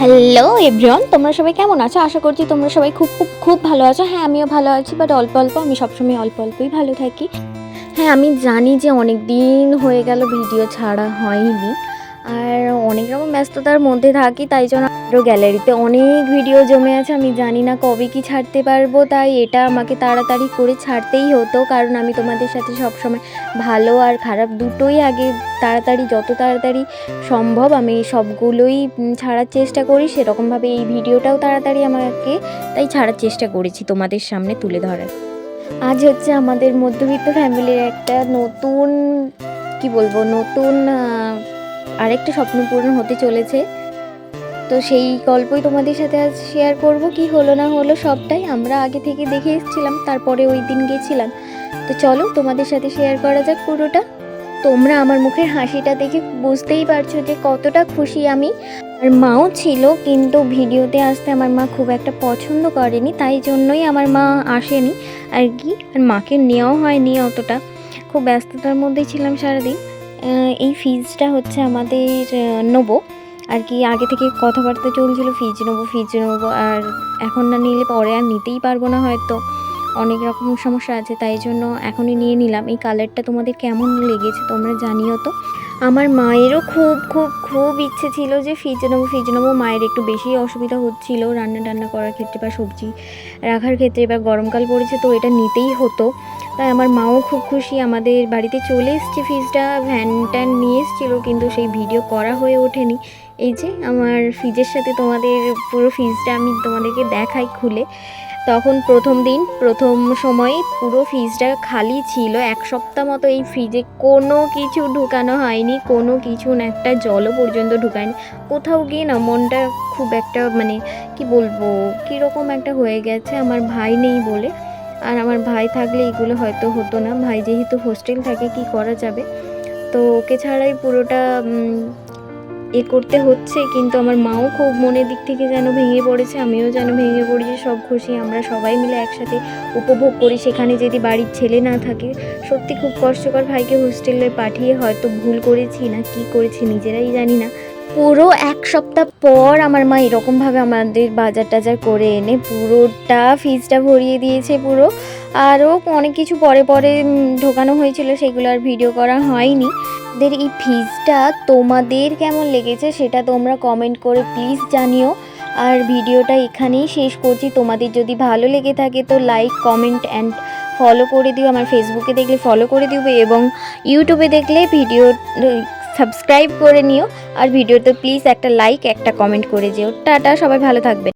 Hello everyone তোমরা সবাই কেমন আছো? আশা করছি তোমরা সবাই খুব খুব খুব ভালো আছো। হ্যাঁ আমিও ভালো আছি বাট অল্প অল্প, আমি সবসময় অল্প, অল্পই ভালো থাকি। হ্যাঁ আমি জানি যে অনেক দিন হয়ে গেল, ভিডিও ছাড়া হয়নি। আর অনেক রকম ব্যস্ততার মধ্যে থাকি, তাই জন্য আরও গ্যালারিতে অনেক ভিডিও জমে আছে। আমি জানি না কবে কি ছাড়তে পারব, তাই এটা আমাকে তাড়াতাড়ি করে ছাড়তেই হতো, কারণ আমি তোমাদের সাথে সবসময় ভালো আর খারাপ দুটোই আগে তাড়াতাড়ি, যত তাড়াতাড়ি সম্ভব আমি সবগুলোই ছাড়ার চেষ্টা করি। সেরকমভাবে এই ভিডিওটাও তাড়াতাড়ি আমাকে, তাই ছাড়ার চেষ্টা করেছি তোমাদের সামনে তুলে ধরার। আজ হচ্ছে আমাদের মধ্যবিত্ত ফ্যামিলির একটা নতুন, কি বলব, নতুন আরেকটা স্বপ্ন পূরণ হতে চলেছে। তো সেই গল্পই তোমাদের সাথে আজ শেয়ার করব। কি হলো না হলো সবটাই আমরা আগে থেকে দেখে এসেছিলাম, তারপরে ওই দিন গেছিলাম। তো চলো তোমাদের সাথে শেয়ার করা যাক পুরোটা। তোমরা আমার মুখের হাসিটা দেখে বুঝতেই পারছ যে কতটা খুশি আমি। আর মাও ছিল, কিন্তু ভিডিওতে আসতে আমার মা খুব একটা পছন্দ করেনি, তাই জন্যই আমার মা আসেনি। আর কি? আর মাকে নেওয়াও হয়নি অতটা। খুব ব্যস্ততার মধ্যেই ছিলাম সারাদিন। এই ফিজটা হচ্ছে আমাদের নেব। আর কি আগে থেকে কথাবার্তা চলছিল ফিজ নেব ফিজ নেব। আর এখন না নিলে পরে আর নিতেই পারব না হয়তো। অনেক রকম সমস্যা আছে, তাই জন্য এখনই নিয়ে নিলাম। এই কালারটা তোমাদের কেমন লেগেছে তোমরা জানিও তো। আমার মায়েরও খুব খুব খুব ইচ্ছে ছিল যে ফ্রিজে নেব ফ্রিজে নেব। মায়ের একটু বেশি অসুবিধা হচ্ছিল রান্না টান্না করার ক্ষেত্রে বা সবজি রাখার ক্ষেত্রে এবার গরমকাল পড়েছে তো এটা নিতেই হতো। তাই আমার মাও খুব খুশি। আমাদের বাড়িতে চলে এসছে ফ্রিজটা ভ্যান ট্যান নিয়ে এসেছিল, কিন্তু সেই ভিডিও করা হয়ে ওঠেনি। এই যে আমার ফ্রিজের সাথে তোমাদের পুরো ফ্রিজটা আমি তোমাদেরকে দেখাই খুলে। তখন প্রথম দিন, প্রথম সময়ে পুরো ফ্রিজটা খালি ছিল। এক সপ্তাহ মতো এই ফ্রিজে কোনো কিছু ঢুকানো হয়নি, কোনো কিছু না, একটা জলও পর্যন্ত ঢুকায়নি। কোথাও গিয়ে না মনটা খুব একটা মানে কি বলব, কীরকম একটা হয়ে গেছে, আমার ভাই নেই বলে। আর আমার ভাই থাকলে এগুলো হয়তো হতো না। ভাই যেহেতু হোস্টেল থাকে, কি করা যাবে? তো ওকে ছাড়াই পুরোটা এ করতে হচ্ছে। কিন্তু আমার মাও খুব মনের দিক থেকে যেন ভেঙে পড়েছে, আমিও যেন ভেঙে পড়েছি সব খুশি। আমরা সবাই মিলে একসাথে উপভোগ করি। সেখানে যদি বাড়ির ছেলে না থাকে, সত্যি খুব কষ্টকর ভাইকে হোস্টেলে পাঠিয়ে হয়তো ভুল করেছি না, কি করেছি নিজেরাই জানি না। পুরো এক সপ্তাহ পর আমার মা এরকমভাবে আমাদের বাজার টাজার করে এনে পুরোটা ফিজটা ভরিয়ে দিয়েছে পুরো। আরও অনেক কিছু পরে পরে ঢোকানো হয়েছিল, সেগুলো আর ভিডিও করা হয়নি। আমাদের এই ফিজটা তোমাদের কেমন লেগেছে সেটা তোমরা কমেন্ট করে প্লিজ জানিও। আর ভিডিওটা এখানেই শেষ করছি। তোমাদের যদি ভালো লেগে থাকে তো লাইক কমেন্ট অ্যান্ড ফলো করে দিও। আমার ফেসবুকে দেখলে ফলো করে দিও এবং ইউটিউবে দেখলে ভিডিও সাবস্ক্রাইব করে নিও। আর ভিডিওতে প্লিজ একটা লাইক, একটা কমেন্ট করে যেও। টাটা, সবাই ভালো থাকবে।